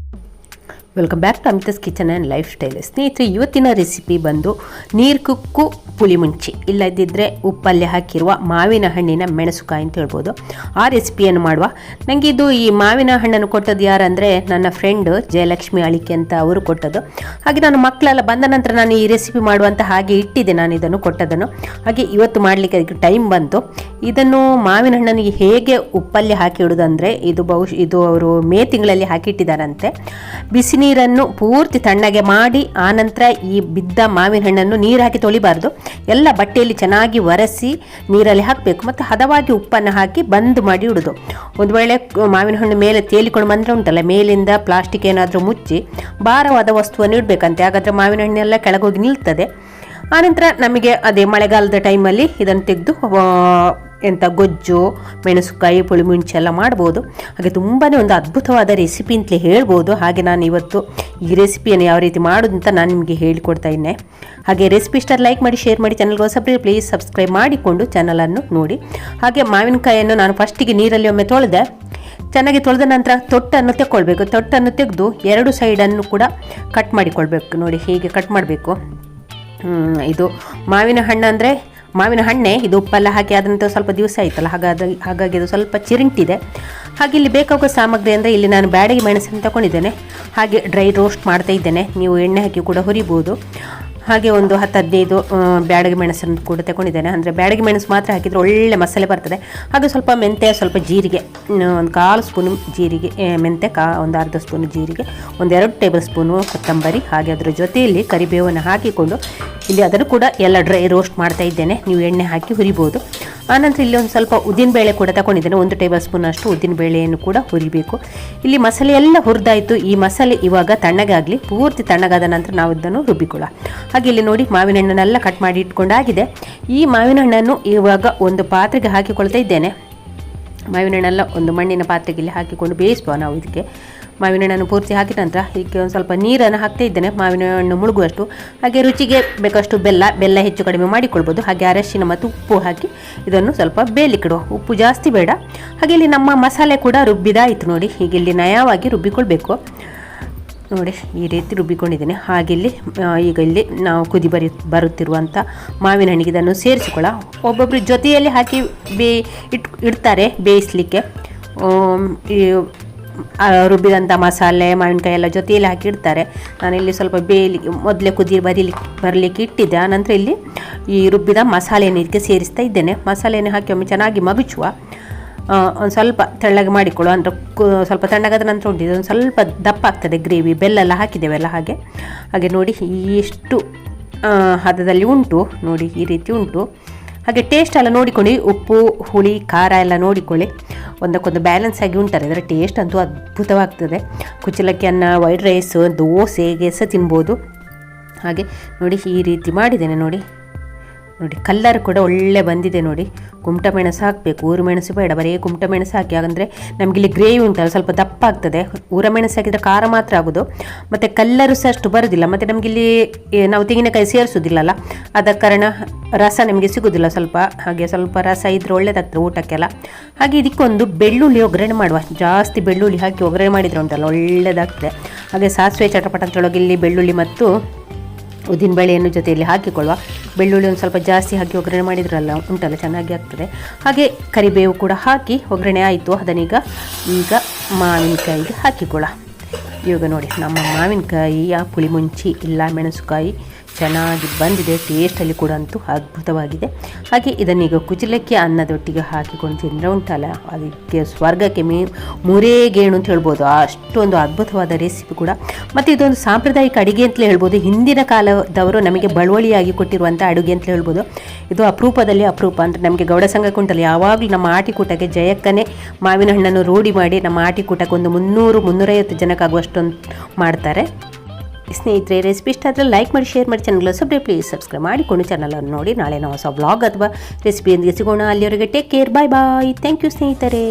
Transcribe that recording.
you welcome back to Amitha's kitchen and lifestyle ಸ್ನೇಹಿತರೆ, ಇವತ್ತಿನ recipe ಬಂದು ನೀರು ಕುಕ್ಕು ಪುಳಿಮುಂಚಿ ಇಲ್ಲದಿದ್ದರೆ ಉಪ್ಪಲ್ಲಿ ಹಾಕಿರುವ ಮಾವಿನ ಹಣ್ಣಿನ ಮೆಣಸುಕಾಯಿ ಅಂತ ಹೇಳ್ಬೋದು. ಆ ರೆಸಿಪಿಯನ್ನು ಮಾಡುವ. ನನಗೆ ಇದು ಈ ಮಾವಿನ ಹಣ್ಣನ್ನು ಕೊಟ್ಟದ್ದು ಯಾರಂದರೆ ನನ್ನ ಫ್ರೆಂಡ್ ಜಯಲಕ್ಷ್ಮಿ ಅಳಿಕೆ ಅಂತ ಅವರು ಕೊಟ್ಟದ್ದು. ಹಾಗೆ ನಾನು ಮಕ್ಕಳೆಲ್ಲ ಬಂದ ನಂತರ ನಾನು ಈ ರೆಸಿಪಿ ಮಾಡುವಂತ ಹಾಗೆ ಇಟ್ಟಿದ್ದೆ. ನಾನು ಇದನ್ನು ಕೊಟ್ಟದನ್ನು. ಹಾಗೆ ಇವತ್ತು ಮಾಡಲಿಕ್ಕೆ ಅದಕ್ಕೆ ಟೈಮ್ ಬಂತು. ಇದನ್ನು ಮಾವಿನ ಹಣ್ಣನ್ನು ಹೇಗೆ ಉಪ್ಪಲ್ಲಿ ಹಾಕಿ ಇಡೋದಂದರೆ, ಇದು ಬಹುಶಃ, ಇದು ಅವರು ಮೇ ತಿಂಗಳಲ್ಲಿ ಹಾಕಿಟ್ಟಿದ್ದಾರಂತೆ. ಬಿಸಿ ನೀರನ್ನು ಪೂರ್ತಿ ತಣ್ಣಗೆ ಮಾಡಿ ಆನಂತರ ಈ ಬಿದ್ದ ಮಾವಿನ ಹಣ್ಣನ್ನು ನೀರು ಹಾಕಿ ತೊಳಿಬಾರ್ದು. ಎಲ್ಲ ಬಟ್ಟೆಯಲ್ಲಿ ಚೆನ್ನಾಗಿ ಒರೆಸಿ ನೀರಲ್ಲಿ ಹಾಕಬೇಕು ಮತ್ತು ಹದವಾಗಿ ಉಪ್ಪನ್ನು ಹಾಕಿ ಬಂದ್ ಮಾಡಿ ಇಡೋದು ಒಂದು ವೇಳೆ ಮಾವಿನ ಹಣ್ಣು ಮೇಲೆ ತೇಲಿಕೊಂಡು ಬಂದರೆ ಉಂಟಲ್ಲ, ಮೇಲಿಂದ ಪ್ಲಾಸ್ಟಿಕ್ ಏನಾದರೂ ಮುಚ್ಚಿ ಭಾರವಾದ ವಸ್ತುವನ್ನು ಇಡಬೇಕಂತೆ. ಹಾಗಾದರೆ ಮಾವಿನ ಹಣ್ಣೆಲ್ಲ ಕೆಳಗೋಗಿ ನಿಲ್ತದೆ. ಆನಂತರ ನಮಗೆ ಅದೇ ಮಳೆಗಾಲದ ಟೈಮಲ್ಲಿ ಇದನ್ನು ತೆಗೆದು ಎಂಥ ಗೊಜ್ಜು ಮೆಣಸುಕಾಯಿ ಪುಳಿ ಮುಂಚೆ ಎಲ್ಲ ಮಾಡ್ಬೋದು. ಹಾಗೆ ತುಂಬಾ ಒಂದು ಅದ್ಭುತವಾದ ರೆಸಿಪಿ ಅಂತಲೇ ಹೇಳ್ಬೋದು. ಹಾಗೆ ನಾನು ಇವತ್ತು ಈ ರೆಸಿಪಿಯನ್ನು ಯಾವ ರೀತಿ ಮಾಡೋದು ಅಂತ ನಾನು ನಿಮಗೆ ಹೇಳಿಕೊಡ್ತಾ ಇದ್ದೆ. ಹಾಗೆ ರೆಸಿಪಿ ಇಷ್ಟ ಲೈಕ್ ಮಾಡಿ ಶೇರ್ ಮಾಡಿ ಚಾನಲ್ಗೆ ಹೊಸಬ್ರಿ ಪ್ಲೀಸ್ ಸಬ್ಸ್ಕ್ರೈಬ್ ಮಾಡಿಕೊಂಡು ಚಾನಲನ್ನು ನೋಡಿ. ಹಾಗೆ ಮಾವಿನಕಾಯಿಯನ್ನು ನಾನು ಫಸ್ಟಿಗೆ ನೀರಲ್ಲಿ ಒಮ್ಮೆ ತೊಳೆದೆ. ಚೆನ್ನಾಗಿ ತೊಳೆದ ನಂತರ ತೊಟ್ಟನ್ನು ತೆಕ್ಕೊಳ್ಬೇಕು. ತೊಟ್ಟನ್ನು ತೆಗೆದು ಎರಡು ಸೈಡನ್ನು ಕೂಡ ಕಟ್ ಮಾಡಿಕೊಳ್ಬೇಕು. ನೋಡಿ ಹೀಗೆ ಕಟ್ ಮಾಡಬೇಕು. ಇದು ಮಾವಿನ ಹಣ್ಣು ಅಂದರೆ ಮಾವಿನ ಹಣ್ಣೆ, ಇದು ಉಪ್ಪೆಲ್ಲ ಹಾಕಿ ಆದಂಥ ಸ್ವಲ್ಪ ದಿವಸ ಆಯ್ತಲ್ಲ ಹಾಗಾಗಿ ಹಾಗಾಗಿ ಅದು ಸ್ವಲ್ಪ ಚಿರಿಂಟಿದೆ. ಹಾಗೆ ಇಲ್ಲಿ ಬೇಕಾಗುವ ಸಾಮಗ್ರಿ ಅಂದರೆ ಇಲ್ಲಿ ನಾನು ಬ್ಯಾಡಗಿ ಮೆಣಸನ್ನು ತಗೊಂಡಿದ್ದೇನೆ ಹಾಗೆ ಡ್ರೈ ರೋಸ್ಟ್ ಮಾಡ್ತಾ ಇದ್ದೇನೆ. ನೀವು ಎಣ್ಣೆ ಹಾಕಿ ಕೂಡ ಹುರಿಬೋದು. ಹಾಗೆ ಒಂದು ಹತ್ತು ಹದಿನೈದು ಬ್ಯಾಡಗಿ ಮೆಣಸನ್ನು ಕೂಡ ತಗೊಂಡಿದ್ದೇನೆ. ಅಂದರೆ ಬ್ಯಾಡಗಿ ಮೆಣಸು ಮಾತ್ರ ಹಾಕಿದರೆ ಒಳ್ಳೆ ಮಸಾಲೆ ಬರ್ತದೆ. ಹಾಗೆ ಸ್ವಲ್ಪ ಮೆಂತ್ಯ, ಸ್ವಲ್ಪ ಜೀರಿಗೆ ಒಂದು ಕಾಲು ಸ್ಪೂನು ಜೀರಿಗೆ ಮೆಂತ್ಯ, ಕಾ, ಒಂದು ಅರ್ಧ ಸ್ಪೂನು ಜೀರಿಗೆ ಒಂದೆರಡು ಟೇಬಲ್ ಸ್ಪೂನು ಕೊತ್ತಂಬರಿ. ಹಾಗೆ ಅದರ ಜೊತೆಯಲ್ಲಿ ಕರಿಬೇವನ್ನು ಹಾಕಿಕೊಂಡು ಇಲ್ಲಿ ಅದನ್ನು ಕೂಡ ಎಲ್ಲ ಡ್ರೈ ರೋಸ್ಟ್ ಮಾಡ್ತಾ ಇದ್ದೇನೆ. ನೀವು ಎಣ್ಣೆ ಹಾಕಿ ಹುರಿಬೋದು. ಆನಂತರ ಇಲ್ಲಿ ಒಂದು ಸ್ವಲ್ಪ ಉದ್ದಿನಬೇಳೆ ಕೂಡ ತಗೊಂಡಿದ್ದೇನೆ. ಒಂದು ಟೇಬಲ್ ಸ್ಪೂನ್ ಅಷ್ಟು ಉದ್ದಿನಬೇಳೆಯನ್ನು ಕೂಡ ಹುರಿಬೇಕು. ಇಲ್ಲಿ ಮಸಾಲೆ ಎಲ್ಲ ಹುರಿದಾಯಿತು. ಈ ಮಸಾಲೆ ಇವಾಗ ತಣ್ಣಗಾಗಲಿ, ಪೂರ್ತಿ ತಣ್ಣಗಾದ ನಂತರ ನಾವು ಇದನ್ನು ರುಬ್ಬಿಕೊಳ್ಳ ಹಾಗೆ ಇಲ್ಲಿ ನೋಡಿ ಮಾವಿನ ಹಣ್ಣನ್ನೆಲ್ಲ ಕಟ್ ಮಾಡಿ ಇಟ್ಕೊಂಡಾಗಿದೆ. ಈ ಮಾವಿನ ಹಣ್ಣನ್ನು ಇವಾಗ ಒಂದು ಪಾತ್ರೆಗೆ ಹಾಕಿಕೊಳ್ತಾ ಇದ್ದೇನೆ. ಮಾವಿನ ಹಣ್ಣೆಲ್ಲ ಒಂದು ಮಣ್ಣಿನ ಪಾತ್ರೆಗೆ ಇಲ್ಲಿ ಹಾಕಿಕೊಂಡು ಬೇಯಿಸುವ ನಾವು ಇದಕ್ಕೆ. ಮಾವಿನ ಹಣ್ಣನ್ನು ಪೂರ್ತಿ ಹಾಕಿದ ನಂತರ ಇದಕ್ಕೆ ಒಂದು ಸ್ವಲ್ಪ ನೀರನ್ನು ಹಾಕ್ತಾ ಇದ್ದೇನೆ. ಮಾವಿನ ಹಣ್ಣು ಮುಳುಗುವಷ್ಟು. ಹಾಗೆ ರುಚಿಗೆ ಬೇಕಷ್ಟು ಬೆಲ್ಲ ಬೆಲ್ಲ ಹೆಚ್ಚು ಕಡಿಮೆ ಮಾಡಿಕೊಳ್ಬೋದು. ಹಾಗೆ ಅರಶಿನ ಮತ್ತು ಉಪ್ಪು ಹಾಕಿ ಇದನ್ನು ಸ್ವಲ್ಪ ಬೇಯಲಿಕ್ಕಿಡುವ. ಉಪ್ಪು ಜಾಸ್ತಿ ಬೇಡ. ಹಾಗೆ ಇಲ್ಲಿ ನಮ್ಮ ಮಸಾಲೆ ಕೂಡ ರುಬ್ಬಿದಾಯಿತು ನೋಡಿ. ಹೀಗೆ ಇಲ್ಲಿ ನಯವಾಗಿ ರುಬ್ಬಿಕೊಳ್ಬೇಕು. ನೋಡಿ, ಈ ರೀತಿ ರುಬ್ಬಿಕೊಂಡಿದ್ದೇನೆ. ಹಾಗೆ ಇಲ್ಲಿ ಈಗ ಇಲ್ಲಿ ನಾವು ಕುದಿ ಬರಿ ಬರುತ್ತಿರುವಂಥ ಮಾವಿನ ಹಣ್ಣಿಗೆ ಇದನ್ನು ಸೇರಿಸಿಕೊಳ್ಳ. ಒಬ್ಬೊಬ್ಬರು ಜೊತೆಯಲ್ಲಿ ಹಾಕಿ ಬೇ, ಇಟ್, ಇಡ್ತಾರೆ ಬೇಯಿಸಲಿಕ್ಕೆ. ಈ ರುಬ್ಬಿದಂಥ ಮಸಾಲೆ, ಮಾವಿನಕಾಯಿ ಎಲ್ಲ ಜೊತೆಯಲ್ಲಿ ಹಾಕಿ ಇಡ್ತಾರೆ. ಇಲ್ಲಿ ಸ್ವಲ್ಪ ಬೇಯಲಿಕ್ಕೆ, ಮೊದಲೇ ಕುದಿ ಬರೀಲಿಕ್ಕೆ ಬರಲಿಕ್ಕೆ ಇಟ್ಟಿದ್ದೆ. ಆನಂತರ ಇಲ್ಲಿ ಈ ರುಬ್ಬಿದ ಮಸಾಲೆಯನ್ನು ಇದಕ್ಕೆ ಸೇರಿಸ್ತಾ ಇದ್ದೇನೆ. ಮಸಾಲೆಯನ್ನು ಹಾಕಿ ಒಮ್ಮೆ ಚೆನ್ನಾಗಿ ಮಗುಚುವ. ಒಂದು ಸ್ವಲ್ಪ ತೆಳ್ಳಗೆ ಮಾಡಿಕೊಳ್ಳುವ ಅಂದರೆ ಸ್ವಲ್ಪ ತಣ್ಣಗಾದ ನಂತರ ಉಂಟಿದೆ ಒಂದು ಸ್ವಲ್ಪ ದಪ್ಪ ಆಗ್ತದೆ ಗ್ರೇವಿ ಬೆಲ್ಲೆಲ್ಲ ಹಾಕಿದ್ದೇವೆಲ್ಲ ಹಾಗೆ. ಹಾಗೆ ನೋಡಿ ಇಷ್ಟು ಹದದಲ್ಲಿ ಉಂಟು, ನೋಡಿ ಈ ರೀತಿ ಉಂಟು. ಹಾಗೆ ಟೇಸ್ಟ್ ಎಲ್ಲ ನೋಡಿಕೊಳ್ಳಿ, ಉಪ್ಪು, ಹುಳಿ, ಖಾರ ಎಲ್ಲ ನೋಡಿಕೊಳ್ಳಿ. ಒಂದಕ್ಕೊಂದು ಬ್ಯಾಲೆನ್ಸ್ ಆಗಿ ಉಂಟಾರೆ ಅದರ ಟೇಸ್ಟ್ ಅಂತೂ ಅದ್ಭುತವಾಗ್ತದೆ. ಕುಚ್ಚಲಕ್ಕಿ ಅನ್ನ ವೈಟ್ ರೈಸ್ ದೋಸೆಗೆ ಸಹ ತಿನ್ಬೋದು. ಹಾಗೆ ನೋಡಿ ಈ ರೀತಿ ಮಾಡಿದ್ದೇನೆ ನೋಡಿ. ನೋಡಿ ಕಲ್ಲರ್ ಕೂಡ ಒಳ್ಳೆ ಬಂದಿದೆ ನೋಡಿ. ಕುಮಟ ಮೆಣಸು ಹಾಕಬೇಕು. ಊರು ಮೆಣಸು ಬೇಡ, ಬರೀ ಕುಮಟ ಮೆಣಸು ಹಾಕಿ. ಹಾಗಂದರೆ ನಮಗೆ ಇಲ್ಲಿ ಗ್ರೇವಿ ಉಂಟಲ್ಲ, ಸ್ವಲ್ಪ ದಪ್ಪ ಆಗ್ತದೆ. ಊರ ಮೆಣಸು ಹಾಕಿದರೆ ಖಾರ ಮಾತ್ರ ಆಗೋದು. ಮತ್ತು ಕಲ್ಲರು ಸಹ ಅಷ್ಟು ಬರೋದಿಲ್ಲ. ಮತ್ತು ನಮಗೆ ಇಲ್ಲಿ ನಾವು ತೆಂಗಿನಕಾಯಿ ಸೇರಿಸೋದಿಲ್ಲಲ್ಲ. ಆದ ಕಾರಣ ರಸ ನಮಗೆ ಸಿಗೋದಿಲ್ಲ ಸ್ವಲ್ಪ. ಹಾಗೆ ಸ್ವಲ್ಪ ರಸ ಇದ್ದರೆ ಒಳ್ಳೆಯದಾಗ್ತದೆ ಊಟಕ್ಕೆಲ್ಲ. ಹಾಗೆ ಇದಕ್ಕೊಂದು ಬೆಳ್ಳುಳ್ಳಿ ಒಗ್ಗರಣೆ ಮಾಡುವ. ಜಾಸ್ತಿ ಬೆಳ್ಳುಳ್ಳಿ ಹಾಕಿ ಒಗ್ಗರಣೆ ಮಾಡಿದರೆ ಉಂಟಲ್ಲ ಒಳ್ಳೆಯದಾಗ್ತದೆ ಹಾಗೆ ಸಾಸಿವೆ ಚಟಪಟ ಅಂತೊಳಗೆ ಇಲ್ಲಿ ಬೆಳ್ಳುಳ್ಳಿ ಮತ್ತು ಉದ್ದಿನ ಬೇಳೆಯನ್ನು ಜೊತೆಯಲ್ಲಿ ಹಾಕಿಕೊಳ್ಳುವ. ಬೆಳ್ಳುಳ್ಳಿ ಒಂದು ಸ್ವಲ್ಪ ಜಾಸ್ತಿ ಹಾಕಿ ಒಗ್ಗರಣೆ ಮಾಡಿದ್ರಲ್ಲ, ಉಂಟಲ್ಲ, ಚೆನ್ನಾಗಿ ಆಗ್ತದೆ. ಹಾಗೆ ಕರಿಬೇವು ಕೂಡ ಹಾಕಿ ಒಗ್ಗರಣೆ ಆಯಿತು, ಅದನ್ನೀಗ ಈಗ ಮಾವಿನಕಾಯಿಗೆ ಹಾಕಿಕೊಳ್ಳ. ಇವಾಗ ನೋಡಿ, ನಮ್ಮ ಮಾವಿನಕಾಯಿಯ ಪುಳಿಮುಂಚಿ ಪುಳಿ ಮುಂಚಿ ಇಲ್ಲ, ಮೆಣಸುಕಾಯಿ ಚೆನ್ನಾಗಿ ಬಂದಿದೆ ಟೇಸ್ಟಲ್ಲಿ ಕೂಡ ಅಂತೂ ಅದ್ಭುತವಾಗಿದೆ. ಹಾಗೆ ಇದನ್ನೀಗ ಕುಚಲಕ್ಕಿ ಅನ್ನದೊಟ್ಟಿಗೆ ಹಾಕಿಕೊಂಡು ತಿಂದರೆ ಉಂಟಲ್ಲ, ಅದಕ್ಕೆ ಸ್ವರ್ಗಕ್ಕೆ ಮೇ ಮುರೇಗೇಣು ಅಂತ ಹೇಳ್ಬೋದು. ಅಷ್ಟೊಂದು ಅದ್ಭುತವಾದ ರೆಸಿಪಿ ಕೂಡ. ಮತ್ತು ಇದೊಂದು ಸಾಂಪ್ರದಾಯಿಕ ಅಡುಗೆ ಅಂತಲೇ ಹೇಳ್ಬೋದು. ಹಿಂದಿನ ಕಾಲದವರು ನಮಗೆ ಬಳುವಳಿಯಾಗಿ ಕೊಟ್ಟಿರುವಂಥ ಅಡುಗೆ ಅಂತಲೇ ಹೇಳ್ಬೋದು. ಇದು ಅಪರೂಪದಲ್ಲಿ ಅಪರೂಪ. ಅಂದರೆ ನಮಗೆ ಗೌಡ ಸಂಘ ಉಂಟಲ್ಲ, ಯಾವಾಗಲೂ ನಮ್ಮ ಆಟಿಕೂಟಕ್ಕೆ ಜಯಕ್ಕನೇ ಮಾವಿನ ಹಣ್ಣನ್ನು ರೂಢಿ ಮಾಡಿ ನಮ್ಮ ಆಟಿಕೂಟಕ್ಕೆ ಒಂದು ಮುನ್ನೂರು, ಮುನ್ನೂರೈವತ್ತು ಜನಕ್ಕಾಗುವಷ್ಟೊಂದು ಮಾಡ್ತಾರೆ. ಸ್ನೇಹಿತರೆ ರೆಸಿಪಿ ಇಷ್ಟ ಆದರೆ ಲೈಕ್ ಮಾಡಿ ಶೇರ್ ಮಾಡಿ ಚಾನಲ್ ಸಬ್ರೆ ಪ್ಲೀಸ್ ಸಬ್ಸ್ಕ್ರೈಬ್ ಮಾಡಿಕೊಂಡು ಚಾನಲನ್ನು ನೋಡಿ. ನಾಳೆ ನಾವು ಹೊಸ ಬ್ಲಾಗ್ ಅಥವಾ ರೆಸಿಪಿಯೊಂದಿಗೆ ಸಿಗೋಣ. ಅಲ್ಲಿವರೆಗೆ take care bye bye thank you ಸ್ನೇಹಿತರೆ.